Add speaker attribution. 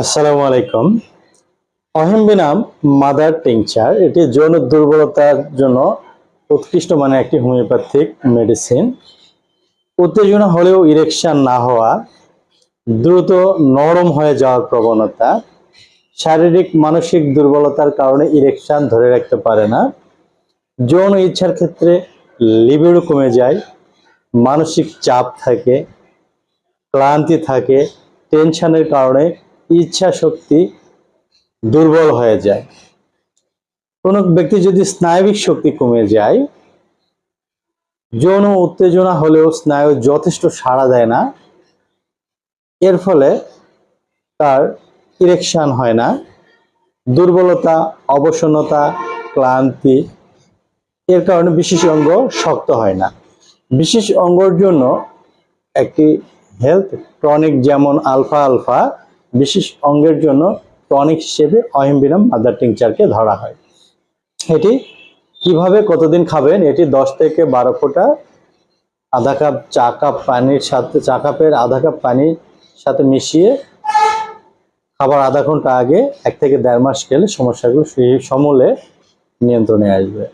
Speaker 1: আসসালামু আলাইকুম। অহিম্বিনাম মাদার টিংচার। এটি যৌন দুর্বলতার জন্য উৎকৃষ্ট মানের একটি হোমিওপ্যাথিক মেডিসিন। উত্তেজনা হলেও ইরেকশন না হওয়া, দ্রুত নরম হয়ে যাওয়ার প্রবণতা, শারীরিক, মানসিক দুর্বলতার কারণে ইরেকশন ধরে রাখতে পারে না। যৌন ইচ্ছার ক্ষেত্রে লিবিডো কমে যায়, মানসিক চাপ থাকে, ক্লান্তি থাকে টেনশনের কারণে ইচ্ছা শক্তি দুর্বল হয়ে যায়। কোনো ব্যক্তি যদি স্নায়বিক শক্তি কমে যায়, যৌন উত্তেজনা হলেও স্নায়ু যথেষ্ট সাড়া দেয় না। এর ফলে তার ইরেকশন হয় না। দুর্বলতা, অবসন্নতা, ক্লান্তি, এর কারণে বিশেষ অঙ্গ শক্ত হয় না। বিশেষ অঙ্গর জন্য একটি হেলথ টনিক যেমন আলফা আলফা বিশেষ অঙ্গের জন্য টনিক হিসেবে অহিমবিনাম মাদার টিংচারকে ধরা হয়। এটি কীভাবে কতদিন খাবেন? এটি দশ থেকে বারো ফোঁটা আধা কাপ চা কাপ পানির সাথে, চা কাপের আধা কাপ পানির সাথে মিশিয়ে খাবার আধা ঘণ্টা আগে এক থেকে দেড় মাস খেলে সমস্যাগুলো সমূলে নিয়ন্ত্রণে আসবে।